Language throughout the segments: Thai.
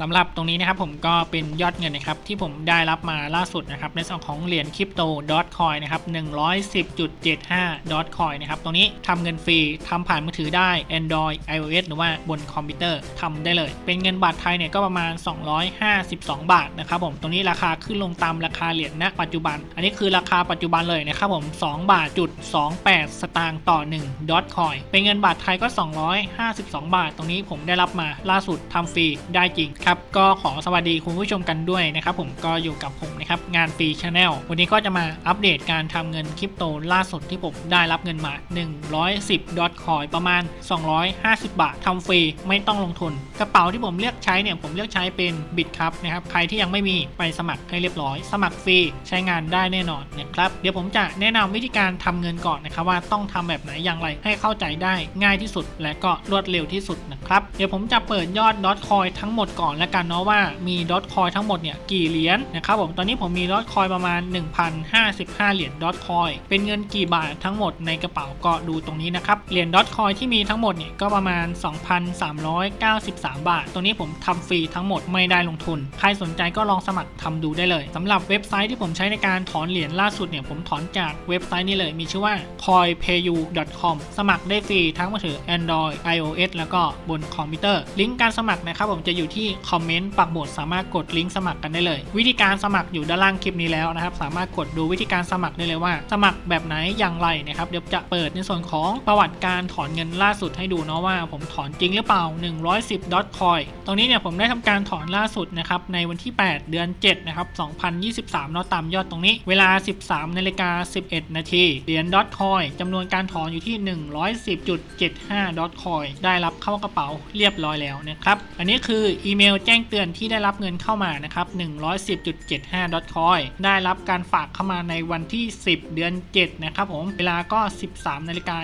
สำหรับตรงนี้นะครับผมก็เป็นยอดเงินนะครับที่ผมได้รับมาล่าสุดนะครับในส่วนของเหรียญคริปโตดอทคอยนะครับ110.75ดอทคอยนะครับตรงนี้ทำเงินฟรีทำผ่านมือถือได้ Android iOS หรือว่าบนคอมพิวเตอร์ทำได้เลย เป็นเงินบาทไทยเนี่ยก็ประมาณ 252 บาทนะครับผมตรงนี้ราคาขึ้นลงตามราคาเหรียญณปัจจุบัน อันนี้คือราคาปัจจุบันเลยนะครับผม2บาทจุด28 สตางค์ต่อ1ดอทคอยเป็นเงินบาทไทยก็ 252 บาท ตรงนี้ผมได้รับมาล่าสุดทำฟรีได้จริงครับก็ขอสวัสดีคุณผู้ชมกันด้วยนะครับผมก็อยู่กับผมนะครับงานฟรีชาแนลวันนี้ก็จะมาอัปเดตการทำเงินคริปโตล่าสุดที่ผมได้รับเงินมา 110ดอทคอยประมาณ 250 บาททำฟรีไม่ต้องลงทุน กระเป๋าที่ผมเลือกใช้เนี่ยผมเลือกใช้เป็นบิตครับนะครับใครที่ยังไม่มีไปสมัครให้เรียบร้อย สมัครฟรีใช้งานได้แน่นอนนะครับเดี๋ยวผมจะแนะนำวิธีการทำเงินก่อนนะครับว่าต้องทำแบบไหนอย่างไรให้เข้าใจได้ง่ายที่สุด และก็รวดเร็วที่สุดนะครับเดี๋ยวผมจะเปิดยอดดอทคอยทั้งหมดก่อนแล้วกันเนาะว่ามีดอทคอยทั้งหมดเนี่ยกี่เหรียญนะครับผมตอนนี้ผมมีดอทคอยประมาณ 1,055 เหรียญดอทคอยเป็นเงินกี่บาททั้งหมดในกระเป๋าก็ดูตรงนี้นะครับเหรียญดอทคอยที่มีทั้งหมดเนี่ยก็ประมาณ 2,393 บาท ตัวนี้ผมทำฟรีทั้งหมดไม่ได้ลงทุน ใครสนใจก็ลองสมัครทำดูได้เลยสำหรับเว็บไซต์ที่ผมใช้ในการถอนเหรียญล่าสุดเนี่ยผมถอนจากเว็บไซต์นี้เลยมีชื่อว่า coinpayu.com สมัครได้ฟรีทั้งมือถือ Android iOS แล้วก็บนคอมพิวเตอร์ลิงก์การสมัครนะครับผมจะอยู่ที่คอมเมนต์ปักหมุดสามารถกดลิงก์สมัครกันได้เลย วิธีการสมัครอยู่ด้านล่างคลิปนี้แล้วนะครับสามารถกดดูวิธีการสมัครได้เลยว่า สมัครแบบไหนอย่างไรนะครับเดี๋ยวจะเปิดในส่วนของประวัติการถอนเงินล่าสุดให้ดูเนาะว่า ผมถอนจริงหรือเปล่า 110ดอทคอยตรงนี้เนี่ยผมได้ทำการถอนล่าสุดนะครับในวันที่ 8 เดือน 7 นะครับ 2023เนาะตามยอดตรงนี้ เวลา 13นาฬิกา11 นาทีเหรียญดอทคอยจำนวนการถอนอยู่ที่ 110.75ดอทคอยได้รับเข้ากระเป๋าเรียบร้อยแล้วนะครับอันนี้คืออีเมลแจ้งเตือนที่ได้รับเงินเข้ามานะครับ110.75ดอทคอยได้รับการฝากเข้ามาในวันที่ 10 เดือน 7 นะครับผม เวลาก็ 13นาฬิกา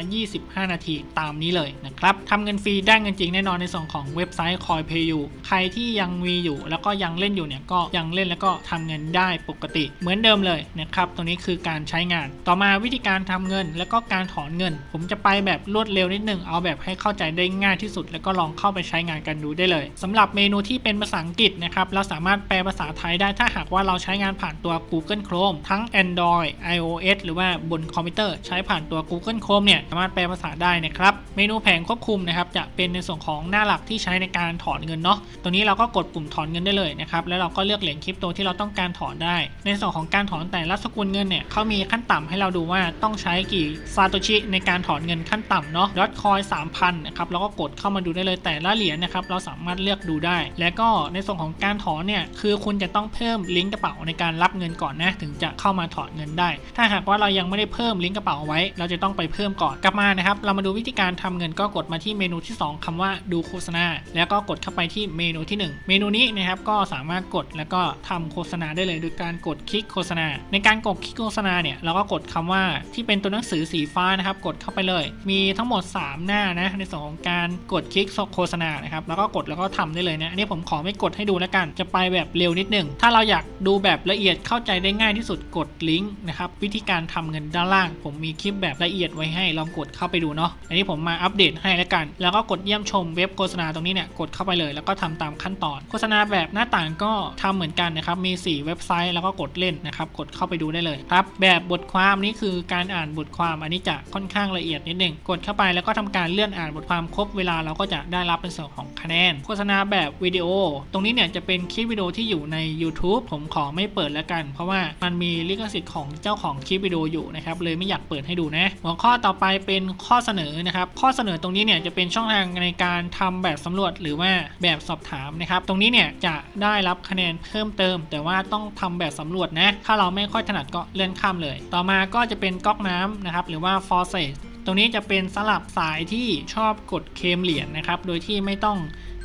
25 นาทีตามนี้เลยนะครับทำเงินฟรีได้เงินจริงแน่นอนในส่วนของเว็บไซต์ CoinPayu ใครที่ยังมีอยู่แล้วก็ยังเล่นอยู่เนี่ยก็ยังเล่นแล้วก็ทำเงินได้ปกติเหมือนเดิมเลยนะครับตรงนี้คือการใช้งาน ต่อมาวิธีการทำเงินแล้วก็การถอนเงิน ผมจะไปแบบรวดเร็วนิดนึงเอาแบบให้เข้าใจได้ง่ายที่สุด แล้วก็ลองเข้าไปใช้งานกันดูได้เลยสำหรับเมนูที่เป็นภาษาอังกฤษนะครับ เราสามารถแปลภาษาไทยได้ถ้าหากว่าเราใช้งานผ่านตัว Google Chrome ทั้ง Android iOS หรือว่าบนคอมพิวเตอร์ใช้ผ่านตัว Google Chrome เนี่ยสามารถแปลภาษาได้นะครับ เมนูแผงควบคุมนะครับจะเป็นในส่วนของหน้าหลักที่ใช้ในการถอนเงินเนาะตรงนี้เราก็กดปุ่มถอนเงินได้เลยนะครับแล้วเราก็เลือกเหรียญคริปโตที่เราต้องการถอนได้ ในส่วนของการถอนแต่ละสกุลเงินเนี่ยเขามีขั้นต่ำให้เราดูว่าต้องใช้กี่ซาโตชิในการถอนเงินขั้นต่ำเนาะดอทคอย3,000นะครับเราก็กดเข้ามาดูได้เลยแต่ละเหรียญนะครับเราสามารถเลือกดูได้และและก็ในส่วนของการถอนเนี่ยคือคุณจะต้องเพิ่มลิงก์กระเป๋าในการรับเงินก่อนนะถึงจะเข้ามาถอนเงินได้ ถ้าหากว่าเรายังไม่ได้เพิ่มลิงก์กระเป๋าไว้ เราจะต้องไปเพิ่มก่อนกลับมานะครับ เรามาดูวิธีการทำเงินก็กดมาที่เมนูที่ 2คำว่าดูโฆษณา แล้วก็กดเข้าไปที่เมนูที่ 1 เมนูนี้นะครับก็สามารถกดแล้วก็ทำโฆษณาได้เลยโดยการกดคลิกโฆษณา ในการกดคลิกโฆษณาเนี่ยเราก็กดคำว่าที่เป็นตัวหนังสือสีฟ้านะครับกดเข้าไปเลย มีทั้งหมด 3 หน้านะในส่วนของการกดคลิกโฆษณานะครับแล้วก็กดแล้วก็ทำได้เลยนะอันนี้ผมขอไม่กดให้ดูแล้วกัน จะไปแบบเร็วนิดหนึ่ง ถ้าเราอยากดูแบบละเอียดเข้าใจได้ง่ายที่สุดกดลิงก์นะครับวิธีการทำเงินด้านล่าง ผมมีคลิปแบบละเอียดไว้ให้ลองกดเข้าไปดูเนาะอันนี้ผมมาอัปเดตให้แล้วกัน แล้วก็กดเยี่ยมชมเว็บโฆษณาตรงนี้เนี่ยกดเข้าไปเลย แล้วก็ทำตามขั้นตอน โฆษณาแบบหน้าต่างก็ทำเหมือนกันนะครับมี 4 เว็บไซต์แล้วก็กดเล่นนะครับกดเข้าไปดูได้เลยครับแบบบทความนี้คือการอ่านบทความอันนี้จะค่อนข้างละเอียดนิดหนึ่งกดเข้าไปแล้วก็ทำการเลื่อนอ่านบทความครบเวลาเราก็จะได้รับเป็นส่วนของคะแนน โฆษณาแบบวิดีโอตรงนี้เนี่ยจะเป็นคลิปวิดีโอที่อยู่ใน YouTube ผมขอไม่เปิดแล้วกัน เพราะว่ามันมีลิขสิทธิ์ของเจ้าของคลิปวิดีโออยู่นะครับเลยไม่อยากเปิดให้ดูนะหัวข้อต่อไปเป็นข้อเสนอนะครับข้อเสนอตรงนี้เนี่ยจะเป็นช่องทางในการทำแบบสำรวจหรือว่าแบบสอบถามนะครับตรงนี้เนี่ยจะได้รับคะแนนเพิ่มเติม แต่ว่าต้องทำแบบสำรวจนะถ้าเราไม่ค่อยถนัดก็เลื่อนข้ามเลย ต่อมาก็จะเป็นก๊อกน้ำนะครับหรือว่า f o r c e ตรงนี้จะเป็นสลับสายที่ชอบกดเคมเหรียญนะครับ โดยที่ไม่ต้อง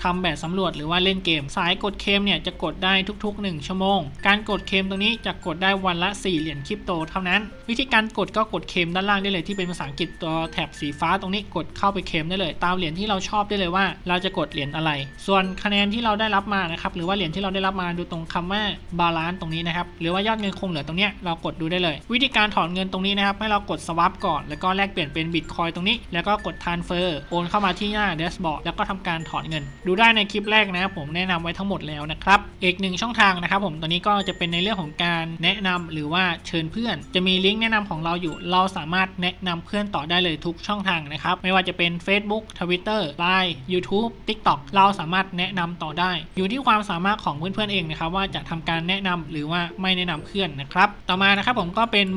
ทำแบบสำรวจหรือว่าเล่นเกม สายกดเคมเนี่ยจะกดได้ทุก ๆ 1 ชั่วโมง การกดเคมตรงนี้จะกดได้วันละ 4 เหรียญคริปโตเท่านั้น วิธีการกดก็กดเคมด้านล่างได้เลยที่เป็นภาษาอังกฤษตัวแถบสีฟ้าตรงนี้กดเข้าไปเคมได้เลย ตามเหรียญที่เราชอบได้เลยว่า เราจะกดเหรียญอะไร ส่วนคะแนนที่เราได้รับมานะครับหรือว่าเหรียญที่เราได้รับมาดูตรงคำว่าบาลานซ์ตรงนี้นะครับหรือว่ายอดเงินคงเหลือตรงเนี้ยเรากดดูได้เลย วิธีการถอนเงินตรงนี้นะครับให้เรากดสวอปก่อนแล้วก็แลกเปลี่ยนเป็นบิตคอยตรงนี้ แล้วก็กดทานเฟอร์โอนเข้ามาที่หน้าเดสบอร์ดแล้วก็ทำการถอนเงินดููได้ในคลิปแรกนะครับผมแนะนำไว้ทั้งหมดแล้วนะครับอีกหนึ่งช่องทางนะครับผมตัวนี้ก็จะเป็นในเรื่องของการแนะนำหรือว่าเชิญเพื่อน จะมีลิงก์แนะนำของเราอยู่ เราสามารถแนะนำเพื่อนต่อได้เลยทุกช่องทางนะครับไม่ว่าจะเป็น Facebook Twitter Line YouTube TikTok เราสามารถแนะนำต่อได้ อยู่ที่ความสามารถของเพื่อนๆเองนะครับว่าจะทำการแนะนำหรือว่าไม่แนะนำเพื่อนนะครับต่อมานะครับผมก็เป็น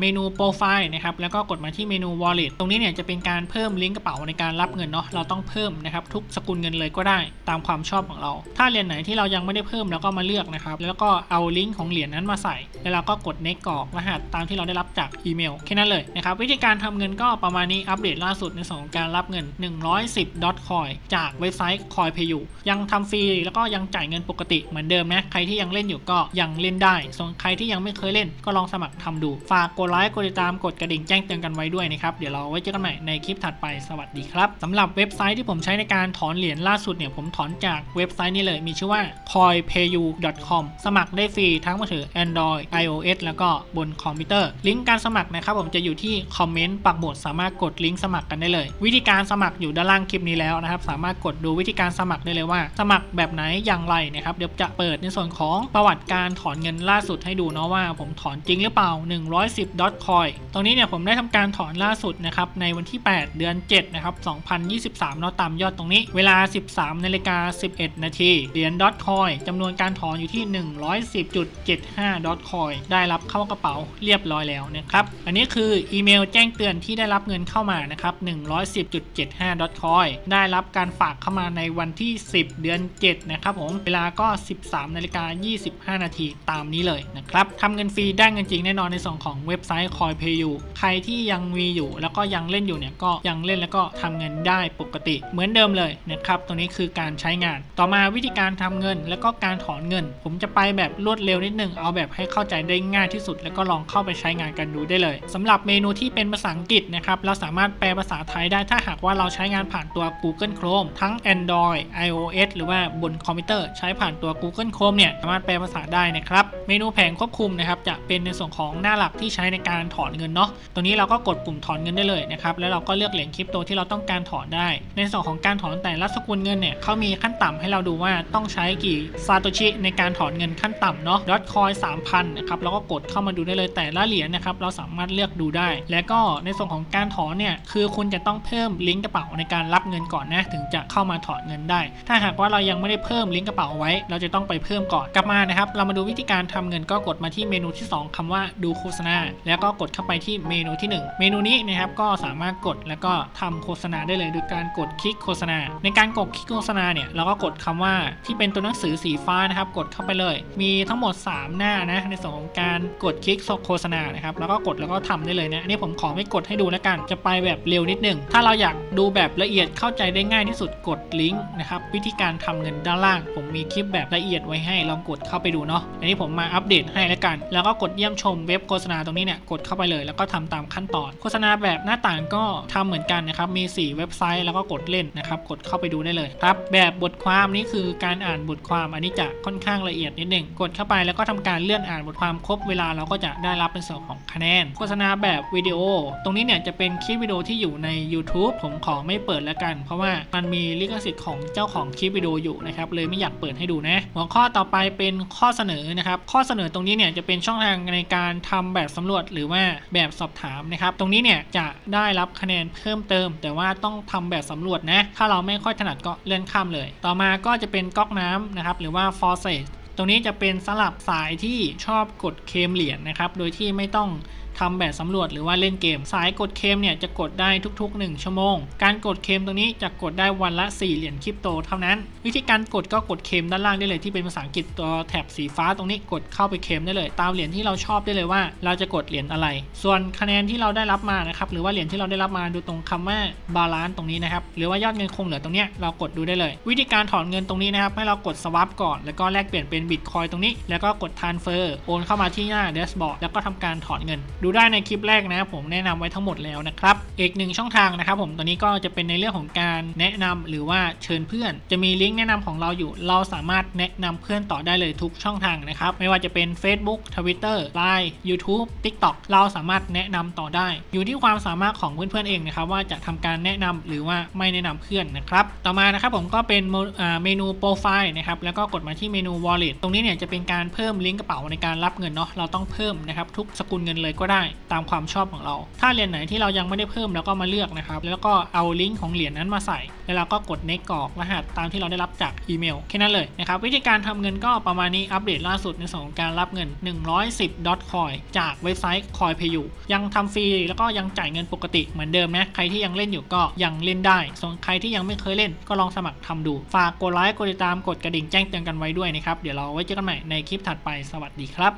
เมนูโปรไฟล์นะครับแล้วก็กดมาที่เมนู wallet ตรงนี้เนี่ยจะเป็นการเพิ่มลิงก์กระเป๋าในการรับเงินเนาะเราต้องเพิ่มนะครับทุกสกุลเงินเลยก็ได้ตามความชอบของเรา ถ้าเหรียญไหนที่เรายังไม่ได้เพิ่มเราก็มาเลือกนะครับ แล้วก็เอาลิงก์ของเหรียญนั้นมาใส่ แล้วเราก็กด next กรอกรหัสตามที่เราได้รับจากอีเมลแค่นั้นเลยนะครับ วิธีการทำเงินก็ประมาณนี้อัปเดตล่าสุดในส่วนของการรับเงิน 110 dot coin จากเว็บไซต์ coinpayu ยังทำฟรีแล้วก็ยังจ่ายเงินปกติเหมือนเดิมนะใครที่ยังเล่นอยู่ก็ยังเล่นได้ ส่วนใครที่ยังไม่เคยเล่นก็ลองสมัครทำดู ฝากกดไลค์กดติดตามกดกระดิ่งแจ้งเตือนกันไว้ด้วยนะครับเดี๋ยวเราไว้เจอกันใหม่ในคลิปถัดไปสวัสดีครับสำหรับเว็บไซต์ที่ผมใช้ในการถอนเหรียญล่าสุดเนี่ยผมถอนจากเว็บไซต์นี้เลยมีชื่อว่า coinpayu.com สมัครได้ฟรีทั้งมือถือ Android iOS แล้วก็บนคอมพิวเตอร์ลิงก์การสมัครนะครับผมจะอยู่ที่คอมเมนต์ปักหมุดสามารถกดลิงก์สมัครกันได้เลย วิธีการสมัครอยู่ด้านล่างคลิปนี้แล้วนะครับ สามารถกดดูวิธีการสมัครได้เลยว่า สมัครแบบไหนอย่างไรนะครับเดี๋ยวจะเปิดในส่วนของประวัติการถอนเงินล่าสุดให้ดูเนาะว่า ผมถอนจริงหรือเปล่า 110 coin ตรงนี้เนี่ยผมได้ทำการถอนล่าสุดนะครับในวันที่ 8 เดือน7นะครับ2023เนาะตามยอดตรงนี้ เวลา13นาฬิกา11 นาทีเหรียญ dot coin จำนวนการถอนอยู่ที่ 110.75 dot coin ได้รับเข้ากระเป๋าเรียบร้อยแล้วนะครับ อันนี้คืออีเมลแจ้งเตือนที่ได้รับเงินเข้ามานะครับ 110.75 dot coin ได้รับการฝากเข้ามาในวันที่ 10 เดือน 7 นะครับผม เวลาก็ 13นาฬิกา25 นาทีตามนี้เลยนะครับทำเงินฟรีได้เงินจริงแน่นอนในส่วนของเว็บไซต์ CoinPayu ใครที่ยังมีอยู่แล้วก็ยังเล่นอยู่เนี่ยก็ยังเล่นแล้วก็ทำเงินได้ปกติเหมือนเดิมเลยนะครับตรงนี้คือการใช้งาน ต่อมาวิธีการทำเงิน แล้วก็การถอนเงิน ผมจะไปแบบรวดเร็วนิดนึงเอาแบบให้เข้าใจได้ง่ายที่สุด แล้วก็ลองเข้าไปใช้งานกันดูได้เลยสำหรับเมนูที่เป็นภาษาอังกฤษนะครับเราสามารถแปลภาษาไทยได้ถ้าหากว่าเราใช้งานผ่านตัว Google Chrome ทั้ง Android iOS หรือว่าบนคอมพิวเตอร์ใช้ผ่านตัว Google Chrome เนี่ยสามารถแปลภาษาได้นะครับเมนูแผงควบคุมนะครับจะเป็นในส่วนของหน้าหลักที่ใช้ในการถอนเงินเนาะตรงนี้เราก็กดปุ่มถอนเงินได้เลยนะครับแล้วเราก็เลือกเหรียญคริปโตที่เราต้องการถอนได้ ในส่วนของการถอนแต่ละสกุลเงินเนี่ยเขามีขั้นต่ำให้เราดูว่าต้องใช้กี่ซาโตชิในการถอนเงินขั้นต่ำเนาะดอทคอย3,000นนะครับเราก็กดเข้ามาดูได้เลยแต่ละเหรียญนะครับเราสามารถเลือกดูได้ แล้วก็ในส่วนของการถอนเนี่ยคือคุณจะต้องเพิ่มลิงก์กระเป๋าในการรับเงินก่อนนะถึงจะเข้ามาถอนเงินได้ ถ้าหากว่าเรายังไม่ได้เพิ่มลิงก์กระเป๋าไว้ เราจะต้องไปเพิ่มก่อนกลับมานะครับเรามาดูวิธีการทำเงินก็กดมาที่เมนูที่ 2คำว่าดูโฆษณา แล้วก็กดเข้าไปที่เมนูที่ 1 เมนูนี้นะครับก็สามารถกดแล้วก็ทำโฆษณาได้เลยโดยการกดคลิกโฆษณา ในการกดคลิกโฆฆษณาเนี่ยเราก็กดคำว่าที่เป็นตัวหนังสือสีฟ้านะครับ กดเข้าไปเลย มีทั้งหมด 3 หน้านะในส่วนของการกดคลิกโฆษณานะครับแล้วก็กดแล้วก็ทำได้เลยนะอันนี้ผมขอไม่กดให้ดูแล้วกันจะไปแบบเร็วนิดนึงถ้าเราอยากดูแบบละเอียดเข้าใจได้ง่ายที่สุดกดลิงก์นะครับวิธีการทำเงินด้านล่าง ผมมีคลิปแบบละเอียดไว้ให้ลองกดเข้าไปดูเนาะอันนี้ผมมาอัปเดตให้แล้วกัน แล้วก็กดเยี่ยมชมเว็บโฆษณาตรงนี้เนี่ยกดเข้าไปเลย แล้วก็ทำตามขั้นตอนโฆษณาแบบหน้าต่างก็ทำเหมือนกันนะครับมี 4 เว็บไซต์แล้วก็กดเล่นนะครับกดเข้าไปดูได้เลยครับ แบบบทความนี้คือการอ่านบทความอันนี้จะค่อนข้างละเอียดนิดหนึ่งกดเข้าไปแล้วก็ทำการเลื่อนอ่านบทความครบเวลาเราก็จะได้รับเป็นส่วนของคะแนน โฆษณาแบบวิดีโอ ตรงนี้เนี่ยจะเป็นคลิปวิดีโอที่อยู่ใน YouTube ผมขอไม่เปิดแล้วกัน เพราะว่ามันมีลิขสิทธิ์ของเจ้าของคลิปวิดีโออยู่นะครับเลยไม่อยากเปิดให้ดูนะหัวข้อต่อไปเป็นข้อเสนอนะครับข้อเสนอตรงนี้เนี่ยจะเป็นช่องทางในการทำแบบสำรวจหรือว่าแบบสอบถามนะครับตรงนี้เนี่ยจะได้รับคะแนนเพิ่มเติม แต่ว่าต้องทำแบบสำรวจนะถ้าเราไม่ค่อยถนัดก็เลื่อนข้ามเลย ต่อมาก็จะเป็นก๊อกน้ำนะครับหรือว่า faucet ตรงนี้จะเป็นสลับสายที่ชอบกดเคมเหรียญนะครับ โดยที่ไม่ต้องทำแบบสำรวจหรือว่าเล่นเกม สายกดเคมเนี่ยจะกดได้ทุก ๆ 1 ชั่วโมง การกดเคมตรงนี้จะกดได้วันละ 4 เหรียญคริปโตเท่านั้น วิธีการกดก็กดเคมด้านล่างได้เลยที่เป็นภาษาอังกฤษตัวแถบสีฟ้าตรงนี้กดเข้าไปเคมได้เลย ตามเหรียญที่เราชอบได้เลยว่า เราจะกดเหรียญอะไร ส่วนคะแนนที่เราได้รับมานะครับหรือว่าเหรียญที่เราได้รับมาดูตรงคำว่าบาลานซ์ตรงนี้นะครับหรือว่ายอดเงินคงเหลือตรงเนี้ยเรากดดูได้เลย วิธีการถอนเงินตรงนี้นะครับให้เรากดสว a p ก่อนแล้วก็แลกเปลี่ยนเป็นบิตคอยตรงนี้ แล้วก็กด transfer โอนเข้ามาที่หน้า dashboard แล้วก็ทำการถอนเงิน ดูได้ในคลิปแรกนะผมแนะนำไว้ทั้งหมดแล้วนะครับอีกหนึ่งช่องทางนะครับผมตัวนี้ก็จะเป็นในเรื่องของการแนะนำหรือว่าเชิญเพื่อน จะมีลิงก์แนะนำของเราอยู่ เราสามารถแนะนำเพื่อนต่อได้เลยทุกช่องทางนะครับไม่ว่าจะเป็น Facebook Twitter Line YouTube TikTok เราสามารถแนะนำต่อได้ อยู่ที่ความสามารถของเพื่อนๆเองนะครับว่าจะทำการแนะนำหรือว่าไม่แนะนำเพื่อนนะครับต่อมานะครับผมก็เป็นเมนูโปรไฟล์นะครับแล้วก็กดมาที่เมนู wallet ตรงนี้เนี่ยจะเป็นการเพิ่มลิงก์กระเป๋าในการรับเงินเนาะ เราต้องเพิ่มนะครับทุกสกุลเงินเลยก็ได้ตามความชอบของเรา ถ้าเหรียญไหนที่เรายังไม่ได้เพิ่มแล้วก็มาเลือกนะครับ แล้วก็เอาลิงก์ของเหรียญนั้นมาใส่ แล้วเราก็กด next กรอกรหัสตามที่เราได้รับจากอีเมลแค่นั้นเลยนะครับ วิธีการทำเงินก็ประมาณนี้อัปเดตล่าสุดในส่วนของการรับเงิน 110 dot coin จากเว็บไซต์ coinpayu ยังทำฟรีแล้วก็ยังจ่ายเงินปกติเหมือนเดิมนะใครที่ยังเล่นอยู่ก็ยังเล่นได้ ส่วนใครที่ยังไม่เคยเล่นก็ลองสมัครทำดู ฝากกดไลค์กดติดตามกดกระดิ่งแจ้งเตือนกันไว้ด้วยนะครับเดี๋ยวเราไว้เจอกันใหม่ในคลิปถัดไปสวัสดีครับ